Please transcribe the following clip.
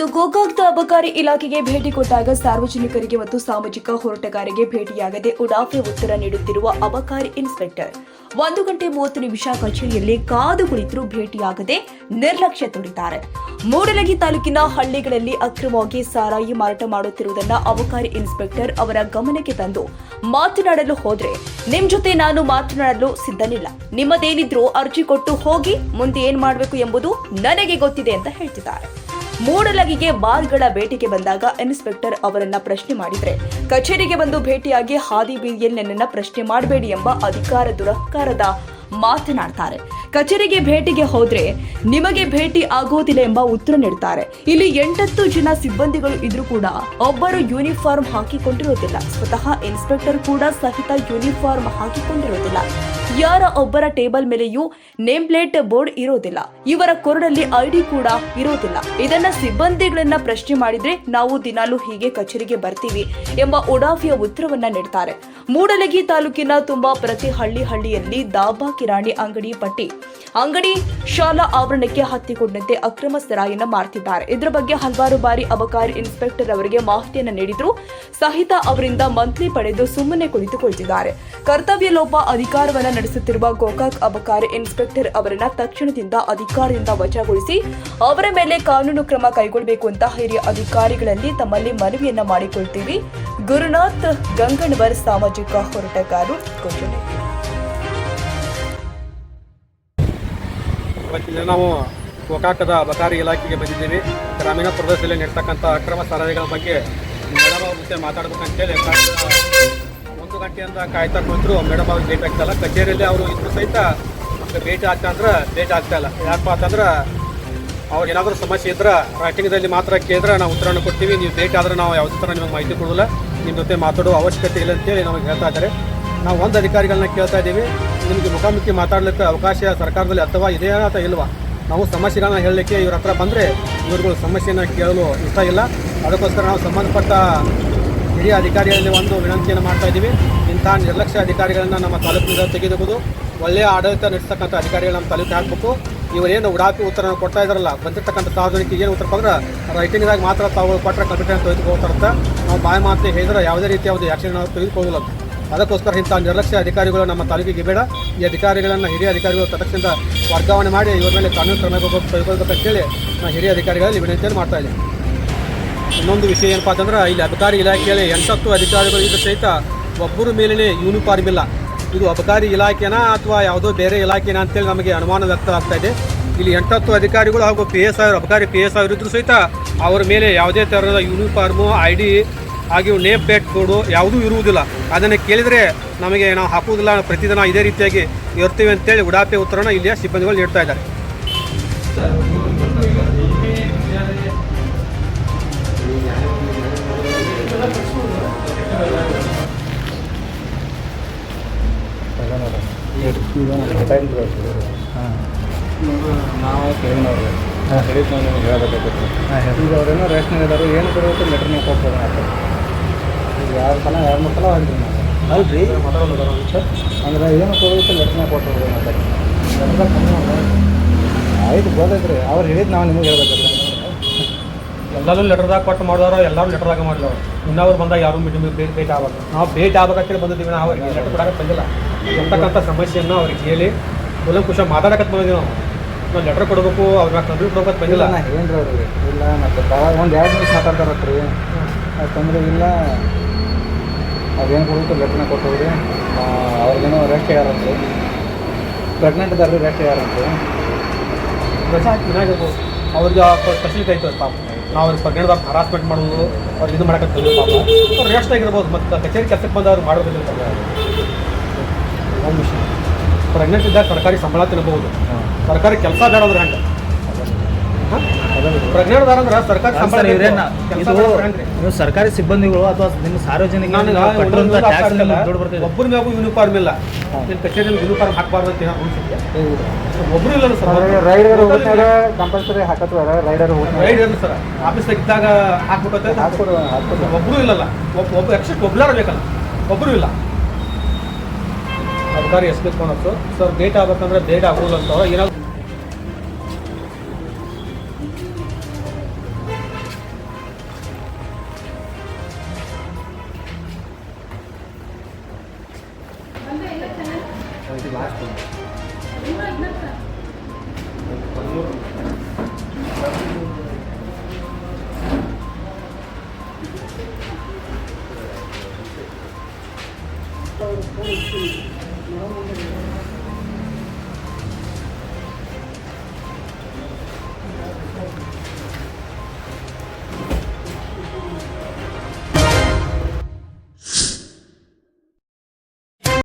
ಇಂದು ಗೋಕಾಕ್ದ ಅಬಕಾರಿ ಇಲಾಖೆಗೆ ಭೇಟಿ ಕೊಟ್ಟಾಗ ಸಾರ್ವಜನಿಕರಿಗೆ ಮತ್ತು ಸಾಮಾಜಿಕ ಹೋರಾಟಗಾರರಿಗೆ ಭೇಟಿಯಾಗದೆ ಉಡಾಫೆ ಉತ್ತರ ನೀಡುತ್ತಿರುವ ಅಬಕಾರಿ ಇನ್ಸ್ಪೆಕ್ಟರ್. ಒಂದು ಗಂಟೆ ಮೂವತ್ತು ನಿಮಿಷ ಕಚೇರಿಯಲ್ಲಿ ಕಾದು ಕುಳಿತರೂ ಭೇಟಿಯಾಗದೆ ನಿರ್ಲಕ್ಷ್ಯ ತೋರಿದ್ದಾರೆ. ಮೂಡಲಗಿ ತಾಲೂಕಿನ ಹಳ್ಳಿಗಳಲ್ಲಿ ಅಕ್ರಮವಾಗಿ ಸಾರಾಯಿ ಮಾರಾಟ ಮಾಡುತ್ತಿರುವುದನ್ನ ಅಬಕಾರಿ ಇನ್ಸ್ಪೆಕ್ಟರ್ ಅವರ ಗಮನಕ್ಕೆ ತಂದು ಮಾತನಾಡಲು ಹೋದ್ರೆ ನಿಮ್ ಜೊತೆ ನಾನು ಮಾತನಾಡಲು ಸಿದ್ಧನಿಲ್ಲ. ನಿಮ್ಮದೇನಿದ್ರೂ ಅರ್ಜಿ ಕೊಟ್ಟು ಹೋಗಿ, ಮುಂದೆ ಏನ್ ಮಾಡಬೇಕು ಎಂಬುದು ನನಗೆ ಗೊತ್ತಿದೆ ಅಂತ ಹೇಳ್ತಿದ್ದಾರೆ. ಮೂಡಲಗಿಗೆ ಬಾರ್ಗಳ ಭೇಟಿಗೆ ಬಂದಾಗ ಇನ್ಸ್ಪೆಕ್ಟರ್ ಅವರನ್ನ ಪ್ರಶ್ನೆ ಮಾಡಿದ್ರೆ, ಕಚೇರಿಗೆ ಬಂದು ಭೇಟಿಯಾಗಿ ಹಾದಿ ಬೀದಿಯಲ್ಲಿ ನನ್ನನ್ನ ಪ್ರಶ್ನೆ ಮಾಡಬೇಡಿ ಎಂಬ ಅಧಿಕಾರ ದುರಹಕಾರದ ಮಾತನಾಡ್ತಾರೆ. ಕಚೇರಿಗೆ ಭೇಟಿಗೆ ಹೋದ್ರೆ ನಿಮಗೆ ಭೇಟಿ ಆಗೋದಿಲ್ಲ ಎಂಬ ಉತ್ತರ ನೀಡ್ತಾರೆ. ಇಲ್ಲಿ ಎಂಟತ್ತು ಜನ ಸಿಬ್ಬಂದಿಗಳು ಇದ್ರೂ ಕೂಡ ಒಬ್ಬರು ಯೂನಿಫಾರ್ಮ್ ಹಾಕಿಕೊಂಡಿರೋದಿಲ್ಲ. ಸ್ವತಃ ಇನ್ಸ್ಪೆಕ್ಟರ್ ಕೂಡ ಸಹಿತ ಯೂನಿಫಾರ್ಮ್ ಹಾಕಿಕೊಂಡಿರೋದಿಲ್ಲ. ಯಾರ ಒಬ್ಬರ ಟೇಬಲ್ ಮೇಲೆಯೂ ನೇಮ್ ಪ್ಲೇಟ್ ಬೋರ್ಡ್ ಇರೋದಿಲ್ಲ. ಇವರ ಕೊರಡಲ್ಲಿ ಐಡಿ ಕೂಡ ಇರೋದಿಲ್ಲ. ಇದನ್ನ ಸಿಬ್ಬಂದಿಗಳನ್ನ ಪ್ರಶ್ನೆ ಮಾಡಿದ್ರೆ ನಾವು ದಿನಾಲು ಹೀಗೆ ಕಚೇರಿಗೆ ಬರ್ತೀವಿ ಎಂಬ ಉಡಾಫಿಯ ಉತ್ತರವನ್ನ ನೀಡ್ತಾರೆ. ಮೂಡಲಗಿ ತಾಲೂಕಿನ ತುಂಬಾ ಪ್ರತಿ ಹಳ್ಳಿ ಹಳ್ಳಿಯಲ್ಲಿ ದಾಬಾ ಕಿರಾಣಿ ಅಂಗಡಿ ಪಟ್ಟಿ. ಅಂಗಡಿ ಶಾಲಾ ಆವರಣಕ್ಕೆ ಹತ್ತಿಕೊಂಡಂತೆ ಅಕ್ರಮ ಸರಾಯನ್ನ ಮಾಡ್ತಿದ್ದಾರೆ. ಇದರ ಬಗ್ಗೆ ಹಲವಾರು ಬಾರಿ ಅಬಕಾರಿ ಇನ್ಸ್ಪೆಕ್ಟರ್ ಅವರಿಗೆ ಮಾಹಿತಿಯನ್ನ ನೀಡಿದ್ರು. ಸಹಿತ ಅವರಿಂದ ಮಂತ್ಲಿ ಪಡೆದು ಸುಮ್ಮನೆ ಕುಳಿತುಕೊಳ್ತಿದ್ದಾರೆ. ಕರ್ತವ್ಯ ಲೋಪ ಅಧಿಕಾರವನ್ನ ನಡೆಸುತ್ತಿರುವ ಗೋಕಾಕ್ ಅಬಕಾರಿ ಇನ್ಸ್ಪೆಕ್ಟರ್ ಅವರನ್ನ ತಕ್ಷಣದಿಂದ ಅಧಿಕಾರದಿಂದ ವಜಾಗೊಳಿಸಿ ಅವರ ಮೇಲೆ ಕಾನೂನು ಕ್ರಮ ಕೈಗೊಳ್ಳಬೇಕು ಅಂತ ಹಿರಿಯ ಅಧಿಕಾರಿಗಳಲ್ಲಿ ತಮ್ಮಲ್ಲಿ ಮನವಿಯನ್ನ ಮಾಡಿಕೊಳ್ತೀವಿ. ಗುರುನಾಥ್ ಗಂಗಣವರ್ ಸಾಮಾಜಿಕ ಹೋರಾಟಗಾರರು ಘೋಷಣೆ. ನಾವು ಗೋಕಾಕದ ಅಬಕಾರಿ ಇಲಾಖೆಗೆ ಬಂದಿದ್ದೀವಿ. ಗ್ರಾಮೀಣ ಪ್ರದೇಶದಲ್ಲಿ ನಡೀತಕ್ಕಂಥ ಅಕ್ರಮ ಸಾರಿಗೆಗಳ ಬಗ್ಗೆ ಮೇಡಮ್ ಅವ್ರ ಜೊತೆ ಗಂಟೆಯಿಂದ ಕಾಯ್ತಾ ಕುಂತರು ಮೇಡಮ್ ಅವ್ರಿಗೆ ಭೇಟಿ ಆಗ್ತಾಯಿಲ್ಲ ಕಚೇರಿಯಲ್ಲಿ ಅವರು ಇದ್ರು ಸಹಿತ ಭೇಟಿ ಆಗ್ತಾ ಅಂದ್ರೆ ಭೇಟಿ ಆಗ್ತಾ ಇಲ್ಲ. ಯಾಕಪ್ಪ ಅಂತಂದ್ರೆ ಅವ್ರಿಗೆ ಏನಾದರೂ ಸಮಸ್ಯೆ ಇದ್ರೆ ರೈಟಿಂಗ್ದಲ್ಲಿ ಮಾತ್ರ ಕೇಳಿದ್ರೆ ನಾವು ಉತ್ತರವನ್ನು ಕೊಡ್ತೀವಿ. ನೀವು ಭೇಟಿ ಆದರೆ ನಾವು ಯಾವುದೇ ಥರ ನಿಮಗೆ ಮಾಹಿತಿ ಕೊಡೋಲ್ಲ ನಿಮ್ಮ ಜೊತೆ ಮಾತಾಡೋ ಅವಶ್ಯಕತೆ ಇಲ್ಲ ಅಂತೇಳಿ ನಮಗೆ ಹೇಳ್ತಾ ಇದ್ದಾರೆ. ನಾವು ಒಂದು ಅಧಿಕಾರಿಗಳನ್ನ ಕೇಳ್ತಾ ಇದ್ದೀವಿ. ನಿಮಗೆ ಮುಖಾಮುಖಿ ಮಾತಾಡಲಿಕ್ಕೆ ಅವಕಾಶ ಸರ್ಕಾರದಲ್ಲಿ ಅಥವಾ ಇದೇ ಅಥವಾ ಇಲ್ವಾ? ನಾವು ಸಮಸ್ಯೆಗಳನ್ನ ಹೇಳಲಿಕ್ಕೆ ಇವ್ರ ಹತ್ರ ಬಂದರೆ ಇವ್ರುಗಳು ಸಮಸ್ಯೆನ ಕೇಳಲು ಇಷ್ಟ ಇಲ್ಲ. ಅದಕ್ಕೋಸ್ಕರ ನಾವು ಸಂಬಂಧಪಟ್ಟ ಹಿರಿಯ ಅಧಿಕಾರಿಗಳಲ್ಲಿ ಒಂದು ವಿನಂತಿಯನ್ನು ಮಾಡ್ತಾ ಇದ್ದೀವಿ. ಇಂಥ ನಿರ್ಲಕ್ಷ್ಯ ಅಧಿಕಾರಿಗಳನ್ನು ನಮ್ಮ ತಾಲೂಕಿನಿಂದ ತೆಗೆದುಕೊಂಡು ಒಳ್ಳೆಯ ಆಡಳಿತ ನಡೆಸ್ತಕ್ಕಂಥ ಅಧಿಕಾರಿಗಳು ನಮ್ಮ ತಾಲೂಕಿಗೆ ಹಾಕಬೇಕು. ಇವರೇನು ಉಡಾಪಿ ಉತ್ತರ ಕೊಡ್ತಾ ಇದಾರಲ್ಲ ಬಂದಿರ್ತಕ್ಕಂಥ ಸಾರ್ವಜನಿಕರಿಗೆ ಏನು ಉತ್ತರ ಬಂದ್ರೆ ರೈಟಿಂಗ್ದಾಗ ಮಾತ್ರ ತಾವು ಕೊಟ್ಟರೆ ಕಂಪ್ಯೂಟರ್ ತೆಗೆದುಕೊಳ್ತಾರಂತ ನಾವು ಬಾಯಿ ಮಾತು ಹೇಳಿದ್ರೆ ಯಾವುದೇ ರೀತಿಯ ಒಂದು ಆ್ಯಕ್ಷನ್ ತೆಗೆದುಕೊಳ್ಳಲ್ಲ ಅದಕ್ಕೋಸ್ಕರ ಇಂಥ ನಿರ್ಲಕ್ಷ್ಯ ಅಧಿಕಾರಿಗಳು ನಮ್ಮ ತಾಲೂಕಿಗೆ ಬೇಡ. ಈ ಅಧಿಕಾರಿಗಳನ್ನು ಹಿರಿಯ ಅಧಿಕಾರಿಗಳು ತಕ್ಷಣದಿಂದ ವರ್ಗಾವಣೆ ಮಾಡಿ ಇವರ ಮೇಲೆ ಕಾನೂನು ಕ್ರಮ ತೆಗೆದುಕೊಳ್ಬೇಕಂತೇಳಿ ನಾನು ಹಿರಿಯ ಅಧಿಕಾರಿಗಳಲ್ಲಿ ವಿನಂತಿಯನ್ನು ಮಾಡ್ತಾ ಇದ್ದೀನಿ. ಇನ್ನೊಂದು ವಿಷಯ ಏನಪ್ಪ ಅಂತಂದ್ರೆ ಇಲ್ಲಿ ಅಬಕಾರಿ ಇಲಾಖೆಯಲ್ಲಿ ಎಂಟತ್ತು ಅಧಿಕಾರಿಗಳು ಇದ್ದ ಸಹಿತ ಒಬ್ಬರ ಮೇಲೇ ಯೂನಿಫಾರ್ಮ್ ಇಲ್ಲ. ಇದು ಅಬಕಾರಿ ಇಲಾಖೆನ ಅಥವಾ ಯಾವುದೋ ಬೇರೆ ಇಲಾಖೆನ ಅಂತೇಳಿ ನಮಗೆ ಅನುಮಾನ ವ್ಯಕ್ತ ಆಗ್ತಾ ಇದೆ. ಇಲ್ಲಿ ಎಂಟತ್ತು ಅಧಿಕಾರಿಗಳು ಹಾಗೂ ಪಿ ಎಸ್ ಆರ್ ಅಬಕಾರಿ ಪಿ ಎಸ್ ಆರ್ ಇದ್ರೂ ಸಹಿತ ಅವರ ಮೇಲೆ ಯಾವುದೇ ಥರದ ಯೂನಿಫಾರ್ಮು ಐ ಡಿ ಹಾಗೆ ನೇಮ್ ಪ್ಲೇಟ್ ಕೋಡು ಯಾವುದೂ ಇರುವುದಿಲ್ಲ. ಅದನ್ನು ಕೇಳಿದರೆ ನಮಗೆ ನಾವು ಹಾಕುವುದಿಲ್ಲ ಪ್ರತಿದಿನ ಇದೇ ರೀತಿಯಾಗಿ ಇರ್ತೀವಿ ಅಂತೇಳಿ ಉಡಾಪೆ ಉತ್ತರನ ಇಲ್ಲಿಯ ಸಿಬ್ಬಂದಿಗಳು ನೀಡ್ತಾ ಇದ್ದಾರೆ. ನಾವು ಕೇಳಿನವ್ರು ಹೇಳಿದ್ ನಾವು ನಿಮ್ಗೆ ಹೇಳ್ಬೇಕಾಗಿತ್ತು. ಈಗ ಅವ್ರೇನೋ ರೇಷನ್ ಇದ್ದಾರೆ ಏನು ಬರುತ್ತೆ ಲೆಟರ್ ನೀವು ಕೊಡ್ಬೋದು ಈಗ ಯಾರು ಸಲ ಎರಡು ಮೂರು ಸಲ ಹೊಂದ್ರಿ. ನಾವು ಅಲ್ರಿ ಅಂದ್ರೆ ಏನು ಕೊಡುತ್ತೆ ಲೆಟರ್ನ ಕೊಟ್ಟು ಮತ್ತೆ. ಆಯ್ತು ಗೊತ್ತೈತ್ರಿ ಅವ್ರು ಹೇಳಿದ್ದು ನಾವು ನಿಮಗೆ ಹೇಳ್ಬೇಕಲ್ಲ ಎಲ್ಲರೂ ಲೆಟರ್ದಾಗ ಕೊಟ್ಟು ಮಾಡಿದವರು ಎಲ್ಲರೂ ಲೆಟರ್ದಾಗ ಮಾಡಿದವರು ಇನ್ನವ್ರು ಬಂದಾಗ ಯಾರು ಮೀಟಿಂಗ್ ಭೇಟಿ ಆಗ್ಬೇಕು ನಾವು ಭೇಟಿ ಆಗ್ಬೇಕಂತೇಳಿ ಬಂದಿದ್ದೀವಿ ನಾವು ಅವ್ರಿಗೆ. ಲೆಟರ್ ಕೊಡಕ್ಕೆ ಬಂದಿಲ್ಲ. ಎಂತಕ್ಕಂಥ ಸಮಸ್ಯೆಯನ್ನು ಅವ್ರಿಗೆ ಹೇಳಿ ಕುಲಂಕುಷ ಮಾತಾಡಕತ್ ಬಂದಿದ್ದೀವಿ ನಾವು. ನಾವು ಲೆಟರ್ ಕೊಡಬೇಕು ಅವ್ರ ಕಂಪ್ಲೀಟ್ ಕೊಡ್ಬೇಕು ಬಂದಿಲ್ಲ. ಏನು ನಾ ಏನ್ರಿ ಅವ್ರಿಗೆ? ಇಲ್ಲ ಮತ್ತೆ ಭಾಳ ಒಂದು ಎರಡು ನಿಮಿಷ ಮಾತಾಡ್ತಾರತ್ರಿ. ಯಾಕಂದ್ರೆ ಇಲ್ಲ ಅದೇನು ಕೊಡ್ಬೇಕು ಲೆಟ್ರನ್ನ ಕೊಟ್ಟವ್ರಿ ಅವ್ರಿಗೇನೋ ರೆಸ್ಟ್ ಹೇಳ್ಯಾರಂತೆ ಪ್ರೆಗ್ನೆಂಟ್ ಇದಾರೆ ರೆಸ್ಟ್ ಹೇಳ್ಯಾರಂತೆ ರಜೆ ಹಾಕಿ ಏನಾಗಿರ್ಬೋದು ಅವ್ರಿಗೆ ಫೆಸಿಲಿಟಿ ಐತೆ ಪಾಪ. ನಾವು ಅವ್ರಿಗೆ ಪ್ರೆಗ್ನೆಂಟ್ದಾಗ ಹರಾಸ್ಮೆಂಟ್ ಮಾಡೋದು ಅವ್ರಿಗೆ ಇದು ಮಾಡಕ್ಕೆ ಪಾಪ. ಅವ್ರು ರೆಸ್ಟ್ ಆಗಿರ್ಬೋದು ಮತ್ತು ಕಚೇರಿ ಕೆಲಸಕ್ಕೆ ಬಂದವ್ರು ಮಾಡೋದಿಲ್ಲ ಒಂದು ವಿಷಯ ಪ್ರೆಗ್ನೆಂಟ್ ಇದ್ದಾಗ ಸರ್ಕಾರಿ ಸಂಬಳ ತಿನ್ನಬಹುದು ಸರ್ಕಾರಿ ಕೆಲಸ ಬೇಡ ಅಂದ್ರೆ ಹೆಂಗೆ? ಪ್ರೆಗ್ನೆಂಟ್ ಅದಾರ ಅಂದ್ರೆ ಸರ್ಕಾರಿ ಸಂಬಳ? ನೀವು ಸರ್ಕಾರಿ ಸಿಬ್ಬಂದಿಗಳು ಅಥವಾ ನಿಮ್ಮ ಸಾರ್ವಜನಿಕ ಒಬ್ಬರ ಮ್ಯಾಗೂ ಯೂನಿಫಾರ್ಮ್ ಇಲ್ಲ. ನಿಮ್ಮ ಕಚೇರಿಯಲ್ಲಿ ಯೂನಿಫಾರ್ಮ್ ಹಾಕಬಾರ್ದು ಅಂತ ಒಬ್ರು ಇಲ್ಲ ಸರ್. ರೈಡರ್ ಹೋಗ್ತಾರೆ ಕಂಪಲ್ಸರಿ ಹಾಕತ್ವಾರ ರೈಡರ್ ಹೋಗ್ತಾರೆ ರೈಡ್ ಏನು ಸರ್. ಆಫೀಸ್ದಾಗ ಇದ್ದಾಗ ಹಾಕ್ಬೇಕಂತ ಒಬ್ರು ಇಲ್ಲಲ್ಲ. ಒಬ್ಬ ಒಬ್ಬ ಎಕ್ಸೆಪ್ಟ್ ಒಬ್ಲಾರ ಬೇಕಲ್ಲ. ಒಬ್ರು ಇಲ್ಲ. अधिकारी SP phone sir sir date आगे डेट आगोल ऐन 여러분들